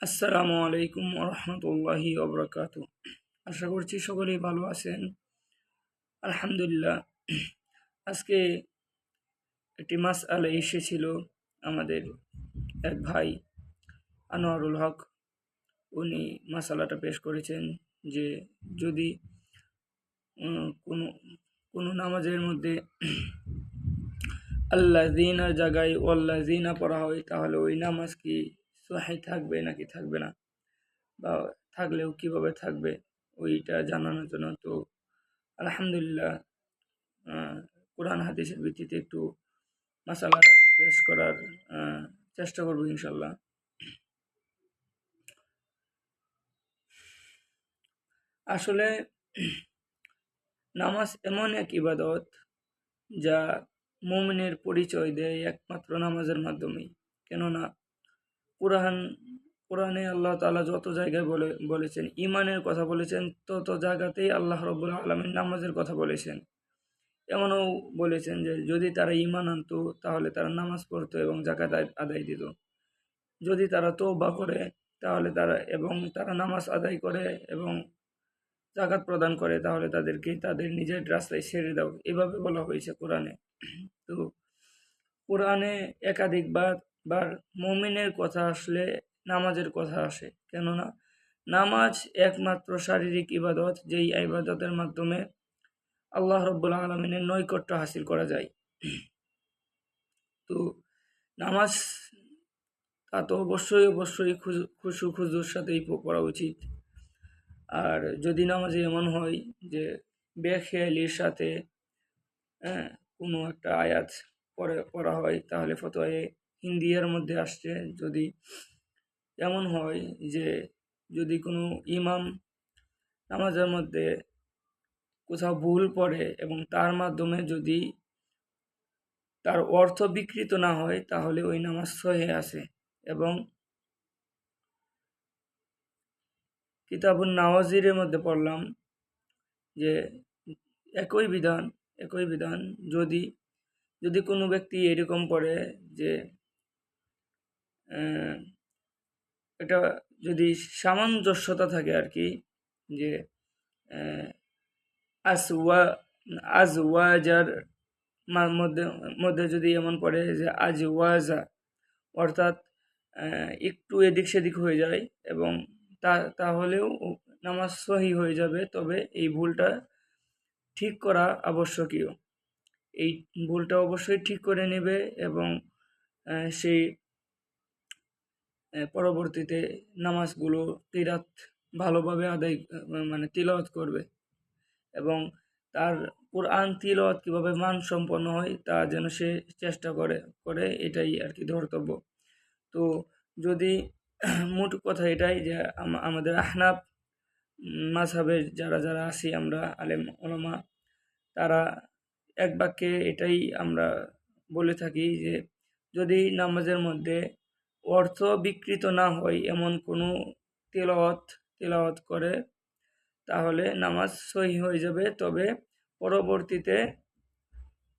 আসসালামু আলাইকুম রহমতুল্লাহি ওবরাকাত আশা করছি সকলেই ভালো আছেন। আলহামদুলিল্লাহ। আজকে একটি মাস আলা এসেছিল আমাদের এক ভাই, আনোয়ারুল হক। উনি মাসালাটা পেশ করেছেন যে যদি কোনো কোনো নামাজের মধ্যে আল্লাহ জিনার জায়গায় ওল্লা জিনা পড়া হয়, তাহলে ওই নামাজ কি সহায় থাকবে নাকি থাকবে না? বা থাকলেও কীভাবে থাকবে? ওইটা জানানোর জন্য তো আলহামদুলিল্লাহ কোরআন হাদিসের ভিত্তিতে একটু মশালা পেশ করার চেষ্টা করব ইনশাল্লাহ। আসলে নামাজ এমন এক ইবাদত যা মোমিনের পরিচয় দেয় একমাত্র নামাজের মাধ্যমেই। কেননা কোরআন, কোরআনে আল্লাহ তালা যত জায়গায় বলে, বলেছেন ইমানের কথা বলেছেন, তত জায়গাতেই আল্লাহ রব্বুল আলমীর নামাজের কথা বলেছেন। এমনও বলেছেন যে, যদি তারা ইমান আনতো, তাহলে তারা নামাজ পড়তো এবং জাকাত আদায় দিত। যদি তারা বা করে, তাহলে তারা, এবং তারা নামাজ আদায় করে এবং জাকাত প্রদান করে, তাহলে তাদেরকে, তাদের নিজের রাস্তায় ছেড়ে দাও। এভাবে বলা হয়েছে কোরআনে। তো কোরআনে একাধিকবার বার মমিনের কথা আসলে নামাজের কথা আসে। কেননা নামাজ একমাত্র শারীরিক ইবাদত, যেই ইবাদতের মাধ্যমে আল্লাহ রব্বুল আলমিনের নৈকট্য হাসিল করা যায়। তো নামাজ তা তো অবশ্যই অবশ্যই খুশু খুজুর সাথেই পড়া উচিত। আর যদি নামাজে এমন হয় যে বেখেয়ালির সাথে হ্যাঁ কোনো একটা আয়াত পরে পড়া হয়, তাহলে ফতোয়ে হিন্দিয়ার মধ্যে আসছে যদি এমন হয় যে যদি কোনো ইমাম নামাজের মধ্যে কোথাও ভুল পড়ে এবং তার মাধ্যমে যদি তার অর্থ বিকৃত না হয়, তাহলে ওই নামাজ সহে আসে এবং কিতাবুল নওয়াজিরের মধ্যে পড়লাম যে একই বিধান একই বিধান যদি যদি কোনো ব্যক্তি এরকম পড়ে যে এটা যদি সামঞ্জস্যতা থাকে আর কি, যে আসওয়া আজওয়াজার মধ্যে মধ্যে যদি এমন পড়ে যে আজ ওয়াজা, অর্থাৎ একটু এদিক সেদিক হয়ে যায় এবং তা, তাহলেও নামাজ সহি হয়ে যাবে, তবে এই ভুলটা ঠিক করা আবশ্যকীয়। এই ভুলটা অবশ্যই ঠিক করে নেবে এবং সেই পরবর্তীতে নামাজগুলো তিরাত ভালোভাবে আদায় মানে তিলওয়াত করবে এবং তার কোরআন তিলওয়াত কীভাবে মানসম্পন্ন হয় তা যেন সে চেষ্টা করে করে এটাই আর কি ধর্তব্য। তো যদি মোট কথা এটাই যে আমাদের আহনাব মাঝহাবের যারা যারা আছি আমরা, আলেম, ওলামা, তারা এক বাক্যে এটাই আমরা বলে থাকি যে যদি নামাজের মধ্যে অর্থ বিকৃত না হয় এমন কোনো তেলাওয়াত তেলাওয়াত করে, তাহলে নামাজ সহি হয়ে যাবে। তবে পরবর্তীতে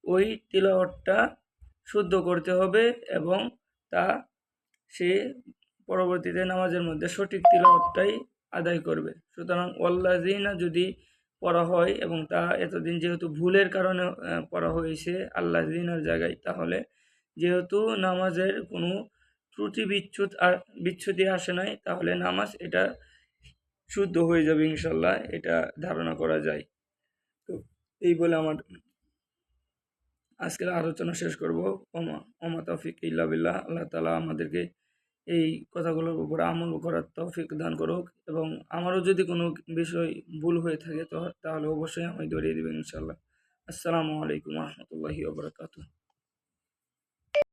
ওই তিলাওয়াতটা শুদ্ধ করতে হবে এবং তা সে পরবর্তীতে নামাজের মধ্যে সঠিক তিলাওয়াতটাই আদায় করবে। সুতরাং ওয়াল্লাজিনা যদি পড়া হয় এবং তা এতদিন যেহেতু ভুলের কারণে পড়া হয়েছে আল্লাহ দিনের জায়গায়, তাহলে যেহেতু নামাজের কোনো ত্রুটি বিচ্ছুত বিচ্ছুতি আসে নাই, তাহলে নামাজ এটা শুদ্ধ হয়ে যাবে ইনশাল্লাহ, এটা ধারণা করা যায়। তো এই বলে আমার আজকের আলোচনা শেষ করব। অমা তৌফিক ইল্লাবিল্লাহ আল্লাহ তালা আমাদেরকে এই কথাগুলোর উপর আমল করার তৌফিক দান করুক এবং আমারও যদি কোনো বিষয় ভুল হয়ে থাকে তো তাহলে অবশ্যই আমি ধরিয়ে দেবেন ইনশাল্লাহ। আসসালামু আলাইকুম রহমতুল্লাহি ওবরাকাতু